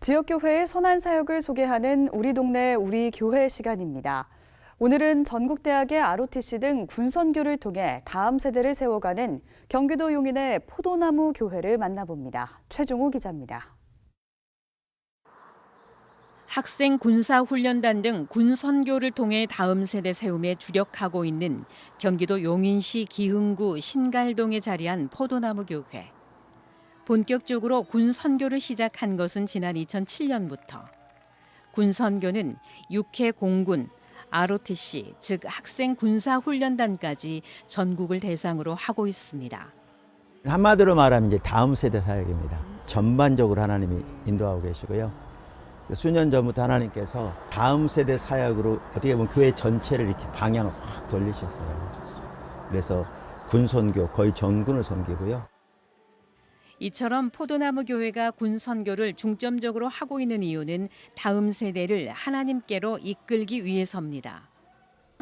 지역교회의 선한 사역을 소개하는 우리 동네 우리 교회 시간입니다. 오늘은 전국대학의 ROTC 등 군선교를 통해 다음 세대를 세워가는 경기도 용인의 포도나무 교회를 만나봅니다. 최종호 기자입니다. 학생 군사 훈련단 등 군선교를 통해 다음 세대 세움에 주력하고 있는 경기도 용인시 기흥구 신갈동에 자리한 포도나무 교회. 본격적으로 군 선교를 시작한 것은 지난 2007년부터. 군 선교는 육해 공군, ROTC, 즉 학생 군사 훈련단까지 전국을 대상으로 하고 있습니다. 한마디로 말하면 이제 다음 세대 사역입니다. 전반적으로 하나님이 인도하고 계시고요. 수년 전부터 하나님께서 다음 세대 사역으로 어떻게 보면 교회 전체를 이렇게 방향을 확 돌리셨어요. 그래서 군 선교 거의 전군을 섬기고요. 이처럼 포도나무 교회가 군 선교를 중점적으로 하고 있는 이유는 다음 세대를 하나님께로 이끌기 위해서입니다.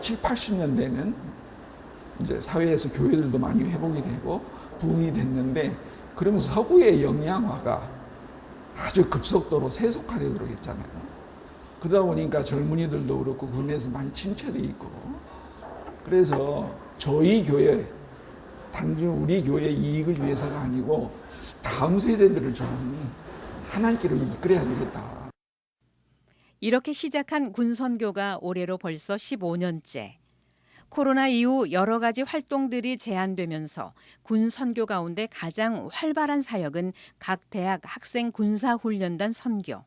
7, 80년대는 이제 사회에서 교회들도 많이 회복이 되고 부흥이 됐는데 그러면서 서구의 영양화가 아주 급속도로 세속화되도록 했잖아요. 그러다 보니까 젊은이들도 그렇고 국내에서 많이 침체돼 있고 그래서 저희 교회 단순 우리 교회 이익을 위해서가 아니고 다음 세대들을 좀 하나님께로 이끌어야 되겠다. 이렇게 시작한 군 선교가 올해로 벌써 15년째. 코로나 이후 여러 가지 활동들이 제한되면서 군 선교 가운데 가장 활발한 사역은 각 대학 학생 군사 훈련단 선교.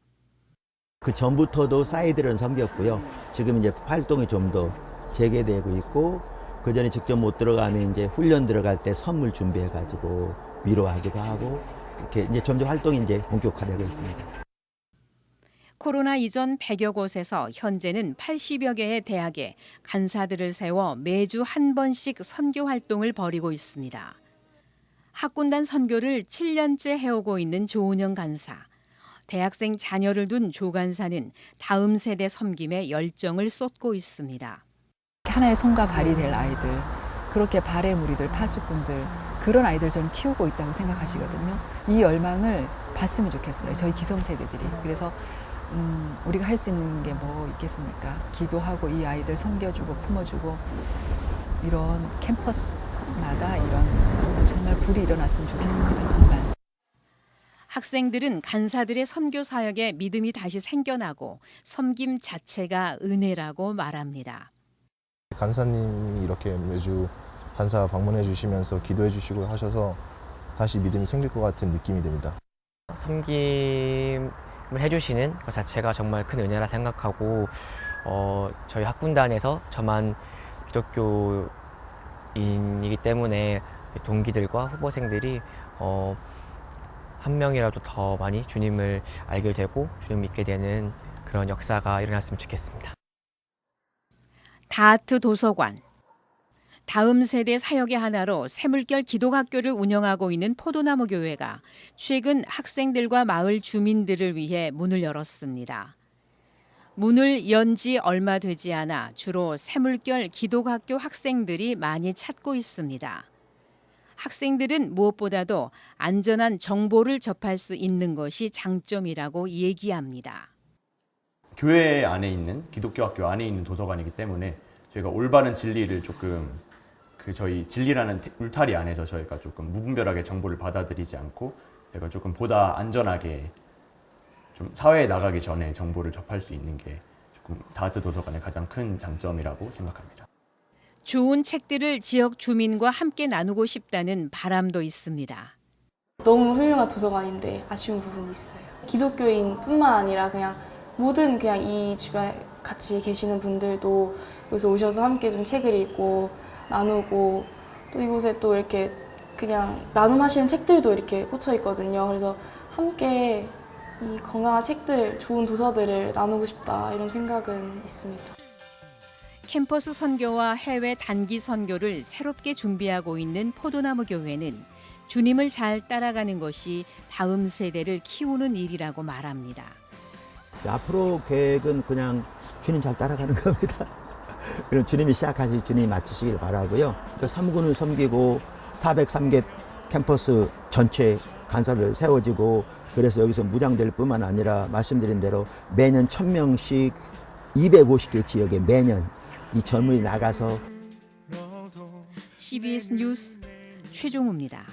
그 전부터도 사이드를 섬겼고요. 지금 이제 활동이 좀 더 재개되고 있고 그 전에 직접 못 들어가면 이제 훈련 들어갈 때 선물 준비해 가지고 위로하기도 하고 이렇게 이제 점점 활동이 이제 본격화되고 있습니다. 코로나 이전 100여 곳에서 현재는 80여 개의 대학에 간사들을 세워 매주 한 번씩 선교 활동을 벌이고 있습니다. 학군단 선교를 7년째 해오고 있는 조은영 간사. 대학생 자녀를 둔 조 간사는 다음 세대 섬김에 열정을 쏟고 있습니다. 하나의 손과 발이 될 아이들, 그렇게 발의 무리들, 파수꾼들, 그런 아이들 저는 키우고 있다고 생각하시거든요. 이 열망을 봤으면 좋겠어요. 저희 기성세대들이. 그래서 음, 우리가 할 수 있는 게 뭐 있겠습니까? 기도하고 이 아이들 섬겨주고 품어주고 이런 캠퍼스마다 이런 정말 불이 일어났으면 좋겠습니다. 정말. 학생들은 간사들의 선교 사역에 믿음이 다시 생겨나고 섬김 자체가 은혜라고 말합니다. 간사님이 이렇게 매주 간사 방문해 주시면서 기도해 주시고 하셔서 다시 믿음이 생길 것 같은 느낌이 듭니다. 섬김을 해주시는 것 자체가 정말 큰 은혜라 생각하고 어, 저희 학군단에서 저만 기독교인이기 때문에 동기들과 후보생들이 어, 한 명이라도 더 많이 주님을 알게 되고 주님 믿게 되는 그런 역사가 일어났으면 좋겠습니다. 다하트 도서관. 다음 세대 사역의 하나로 새물결 기독학교를 운영하고 있는 포도나무 교회가 최근 학생들과 마을 주민들을 위해 문을 열었습니다. 문을 연 지 얼마 되지 않아 주로 새물결 기독학교 학생들이 많이 찾고 있습니다. 학생들은 무엇보다도 안전한 정보를 접할 수 있는 것이 장점이라고 얘기합니다. 교회 안에 있는 기독교 학교 안에 있는 도서관이기 때문에 저희가 올바른 진리를 조금 그 저희 진리라는 울타리 안에서 저희가 조금 무분별하게 정보를 받아들이지 않고 저희가 조금 보다 안전하게 좀 사회에 나가기 전에 정보를 접할 수 있는 게 조금 다하트 도서관의 가장 큰 장점이라고 생각합니다. 좋은 책들을 지역 주민과 함께 나누고 싶다는 바람도 있습니다. 너무 훌륭한 도서관인데 아쉬운 부분이 있어요. 기독교인뿐만 아니라 그냥 모든 그냥 이 주변에 같이 계시는 분들도 여기서 오셔서 함께 좀 책을 읽고 나누고 또 이곳에 또 이렇게 그냥 나눔하시는 책들도 이렇게 꽂혀 있거든요. 그래서 함께 이 건강한 책들, 좋은 도서들을 나누고 싶다 이런 생각은 있습니다. 캠퍼스 선교와 해외 단기 선교를 새롭게 준비하고 있는 포도나무 교회는 주님을 잘 따라가는 것이 다음 세대를 키우는 일이라고 말합니다. 자, 앞으로 계획은 그냥 주님 잘 따라가는 겁니다. 그럼 주님이 시작하시 주님이 마치시길 바라고요. 그 3군을 섬기고 403개 캠퍼스 전체 간사들 세워지고 그래서 여기서 무장될 뿐만 아니라 말씀드린 대로 매년 1000명씩 250개 지역에 매년 이 젊은이 나가서 CBS 뉴스 최종우입니다.